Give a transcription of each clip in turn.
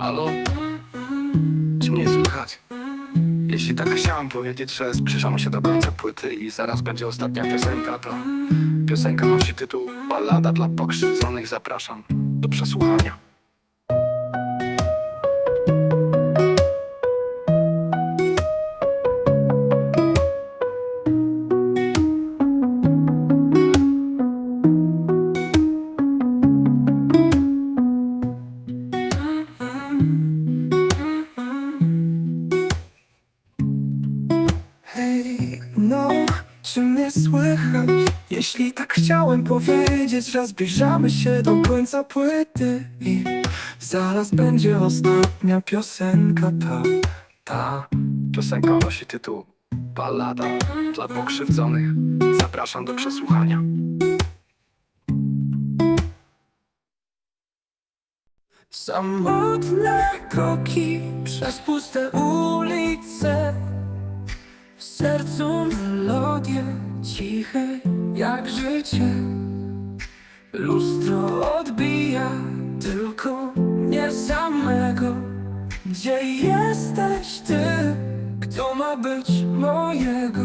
Halo? Czy mnie słychać? Jeśli tak chciałem powiedzieć, że zbliżamy się do końca płyty i zaraz będzie ostatnia piosenka, to piosenka nosi tytuł Ballada dla pokrzywdzonych. Zapraszam do przesłuchania. Hej, no, czy mnie słychać? Jeśli tak chciałem powiedzieć, że zbliżamy się do końca płyty I zaraz będzie ostatnia piosenka, ta, ta Piosenka nosi tytuł Ballada dla pokrzywdzonych. Zapraszam do przesłuchania. Samotne kroki przez puste ulice sercu melodie ciche jak życie. Lustro odbija tylko mnie samego. Gdzie jesteś ty, kto ma być mojego?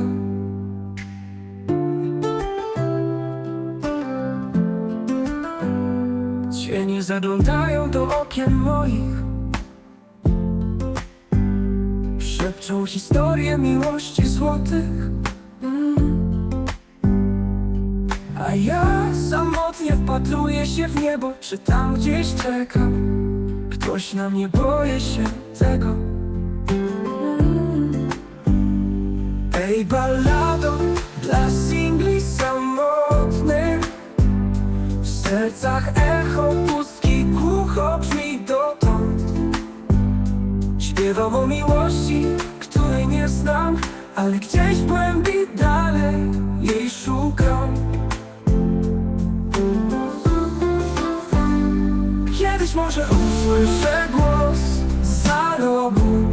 Cienie zaglądają do okien moich Szepczą historie miłości złotych mm. A ja samotnie wpatruję się w niebo Czy tam gdzieś czeka Ktoś na mnie, boję się tego mm. Ej ballado dla singli samotnych w sercach echo Śpiewam o miłości, której nie znam Ale gdzieś w głębi dalej jej szukam. Kiedyś może usłyszę głos za rogu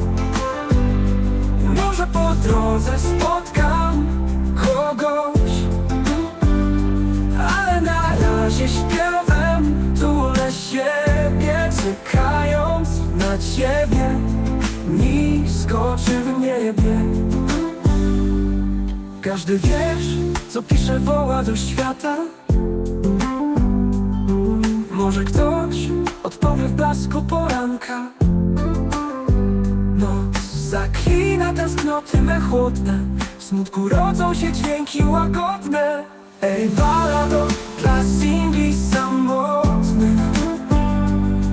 Może po drodze spotkam Każdy wiersz, co pisze woła do świata. Może ktoś odpowie w blasku poranka. Noc zaklina tęsknoty me chłodne. W smutku rodzą się dźwięki łagodne. Ej, balado dla singli samotnych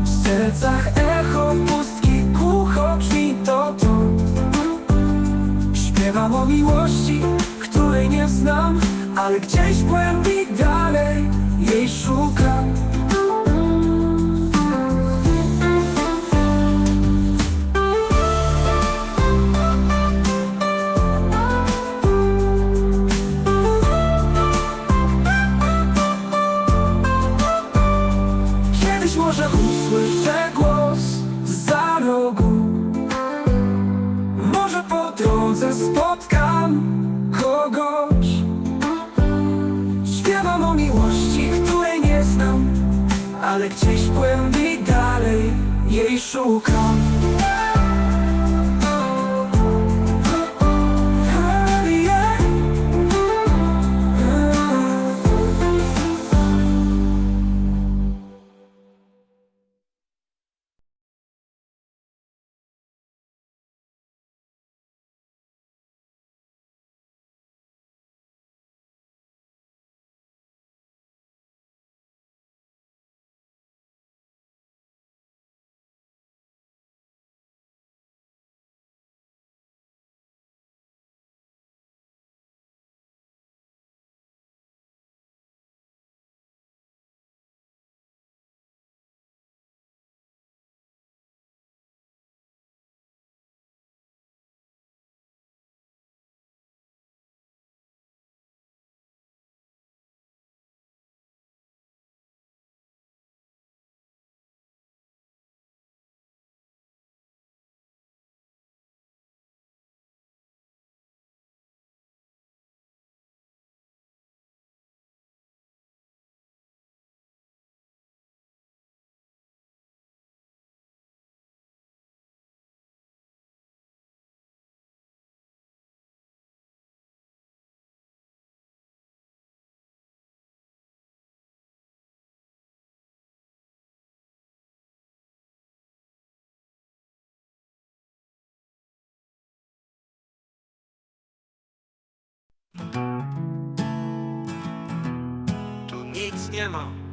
W sercach echo pustki głucho brzmi dotąd Śpiewam o miłości, której nie znam Ale gdzieś w głębi dalej jej szukam Kiedyś może usłyszę głos za rogu. Może po drodze spotkam kogoś. Śpiewam o miłości, której nie znam Ale gdzieś w głębi dalej jej szukam nie ma.